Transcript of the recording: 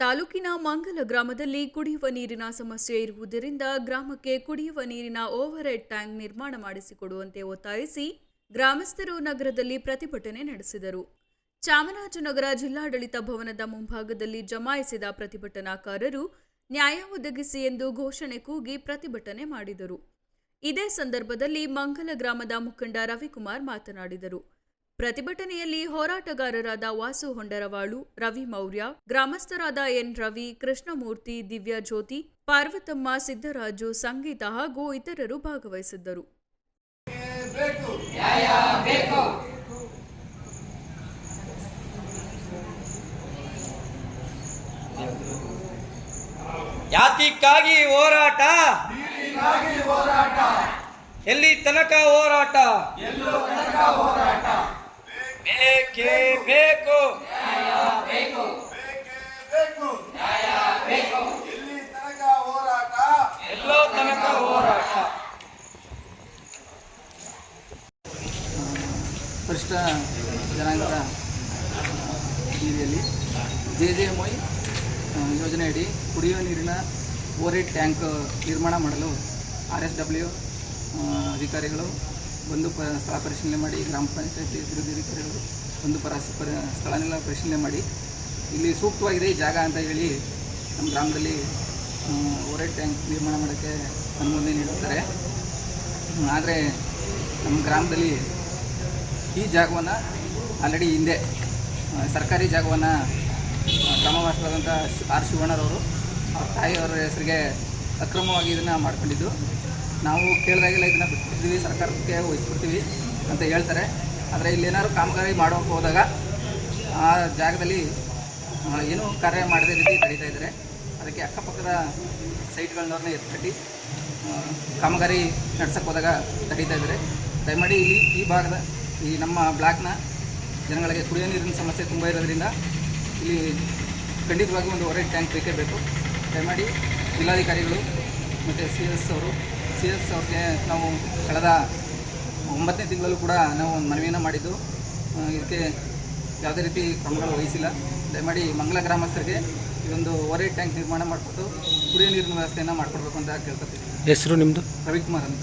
ತಾಲೂಕಿನ ಮಂಗಲ ಗ್ರಾಮದಲ್ಲಿ ಕುಡಿಯುವ ನೀರಿನ ಸಮಸ್ಯೆ ಇರುವುದರಿಂದ ಗ್ರಾಮಕ್ಕೆ ಕುಡಿಯುವ ನೀರಿನ ಓವರ್ ಹೆಡ್ ಟ್ಯಾಂಕ್ ನಿರ್ಮಾಣ ಮಾಡಿಸಿಕೊಡುವಂತೆ ಒತ್ತಾಯಿಸಿ ಗ್ರಾಮಸ್ಥರು ನಗರದಲ್ಲಿ ಪ್ರತಿಭಟನೆ ನಡೆಸಿದರು. ಚಾಮರಾಜನಗರ ಜಿಲ್ಲಾಡಳಿತ ಭವನದ ಮುಂಭಾಗದಲ್ಲಿ ಜಮಾಯಿಸಿದ ಪ್ರತಿಭಟನಾಕಾರರು ನ್ಯಾಯ ಒದಗಿಸಿ ಎಂದು ಘೋಷಣೆ ಕೂಗಿ ಪ್ರತಿಭಟನೆ ಮಾಡಿದರು. ಇದೇ ಸಂದರ್ಭದಲ್ಲಿ ಮಂಗಲ ಗ್ರಾಮದ ಮುಖಂಡ ರವಿಕುಮಾರ್ ಮಾತನಾಡಿದರು. ಪ್ರತಿಭಟನೆಯಲ್ಲಿ ಹೋರಾಟಗಾರರಾದ ವಾಸು ಹೊಂಡರವಾಳು ರವಿ ಮೌರ್ಯ ಗ್ರಾಮಸ್ಥರಾದ ಎನ್. ರವಿ ಕೃಷ್ಣಮೂರ್ತಿ ದಿವ್ಯಾ ಜ್ಯೋತಿ ಪಾರ್ವತಮ್ಮ ಸಿದ್ದರಾಜು ಸಂಗೀತ ಹಾಗೂ ಇತರರು ಭಾಗವಹಿಸಿದ್ದರು. ಜಾತಿಕ್ಕಾಗಿ ಹೋರಾಟ? ಎಲ್ಲಿ ತನಕ ಹೋರಾಟ? ಬೇಕೇ ಬೇಕು ಬೇಕೇ ಬೇಕು ಇಲ್ಲಿ ತನಕ ಹೋರಾಟ ಎಲ್ಲೋ ತನಕ ಹೋರಾಟ ಪರಿಷ್ಠ ಜನಾಂಗದ ನೀರಿಯಲ್ಲಿ ಜೆ ಜೆ ಎಂ ವೈ ಯೋಜನೆಯಡಿ ಕುಡಿಯುವ ನೀರಿನ ಓರೆ ಟ್ಯಾಂಕ್ ನಿರ್ಮಾಣ ಮಾಡಲು ಆರ್ ಎಸ್ ಡಬ್ಲ್ಯೂ ಅಧಿಕಾರಿಗಳು ಬಂದು ಪ, ಸ್ಥಳ ಪರಿಶೀಲನೆ ಮಾಡಿ, ಗ್ರಾಮ ಪಂಚಾಯತಿ ಅಭಿವೃದ್ಧಿ ಅಧಿಕಾರಿಗಳು ಬಂದು ಪರ, ಪರಿ ಸ್ಥಳನೆಲ್ಲ ಪರಿಶೀಲನೆ ಮಾಡಿ. ಇಲ್ಲಿ ಸೂಕ್ತವಾಗಿದೆ ಈ ಜಾಗ ಅಂತ ಹೇಳಿ ನಮ್ಮ ಗ್ರಾಮದಲ್ಲಿ ಓರೆ ಟ್ಯಾಂಕ್ ನಿರ್ಮಾಣ ಮಾಡೋಕ್ಕೆ ಅನುಮೋದನೆ ನೀಡುತ್ತಾರೆ. ಆದರೆ ನಮ್ಮ ಗ್ರಾಮದಲ್ಲಿ ಈ ಜಾಗವನ್ನು ಆಲ್ರೆಡಿ ಹಿಂದೆ ಸರ್ಕಾರಿ ಜಾಗವನ್ನು ಗ್ರಾಮವಾಸವಾದಂಥ ಆರ್ ಶಿವಣ್ಣರವರು, ಅವ್ರ ತಾಯಿಯವರ ಹೆಸರಿಗೆ ಅಕ್ರಮವಾಗಿ ಇದನ್ನು ಮಾಡ್ಕೊಂಡಿದ್ದು. ನಾವು ಕೇಳಿದಾಗೆಲ್ಲ ಇದನ್ನು ಬಿಟ್ಟಿದ್ದೀವಿ, ಸರ್ಕಾರಕ್ಕೆ ವಹಿಸ್ಬಿಡ್ತೀವಿ ಅಂತ ಹೇಳ್ತಾರೆ. ಆದರೆ ಇಲ್ಲೇನಾದ್ರು ಕಾಮಗಾರಿ ಮಾಡೋಕೆ ಹೋದಾಗ ಆ ಜಾಗದಲ್ಲಿ ಏನು ಕಾರ್ಯ ಮಾಡದೇ ರೀತಿ ನಡೀತಾ ಇದ್ದಾರೆ. ಅದಕ್ಕೆ ಅಕ್ಕಪಕ್ಕದ ಸೈಟ್ಗಳನ್ನವ್ರನ್ನ ಎತ್ಕಟ್ಟಿ ಕಾಮಗಾರಿ ನಡ್ಸೋಕೆ ಹೋದಾಗ ತಡೀತಾ ಇದ್ದಾರೆ. ದಯಮಾಡಿ ಇಲ್ಲಿ ಈ ಭಾಗದ ಈ ನಮ್ಮ ಬ್ಲಾಕ್ನ ಜನಗಳಿಗೆ ಕುಡಿಯೋ ನೀರಿನ ಸಮಸ್ಯೆ ತುಂಬ ಇರೋದ್ರಿಂದ ಇಲ್ಲಿ ಖಂಡಿತವಾಗಿ ಒಂದು ಹೊರಗೆ ಟ್ಯಾಂಕ್ ಬೇಕೇ ಬೇಕು. ದಯಮಾಡಿ ಜಿಲ್ಲಾಧಿಕಾರಿಗಳು ಮತ್ತು ಸಿ ಎಸ್ ಅವರು ಸಿ ಎಸ್ ಅವ್ರಿಗೆ ನಾವು ಕಳೆದ ಒಂಬತ್ತನೇ ತಿಂಗಳಲ್ಲೂ ಕೂಡ ನಾವು ಒಂದು ಮನವಿಯನ್ನು ಮಾಡಿದ್ದು. ಇದಕ್ಕೆ ಯಾವುದೇ ರೀತಿ ಕ್ರಮಗಳು ವಹಿಸಿಲ್ಲ. ದಯಮಾಡಿ ಮಂಗಲ ಗ್ರಾಮಸ್ಥರಿಗೆ ಇದೊಂದು ಹೊರೆ ಟ್ಯಾಂಕ್ ನಿರ್ಮಾಣ ಮಾಡಿಕೊಟ್ಟು ಕುಡಿಯೋ ನೀರಿನ ವ್ಯವಸ್ಥೆಯನ್ನು ಮಾಡಿಕೊಡ್ಬೇಕು ಅಂತ ಕೇಳ್ಕೊತೀವಿ ಹೆಸರು ನಿಮ್ಮದು ರವಿಕುಮಾರ್ ಅಂತ.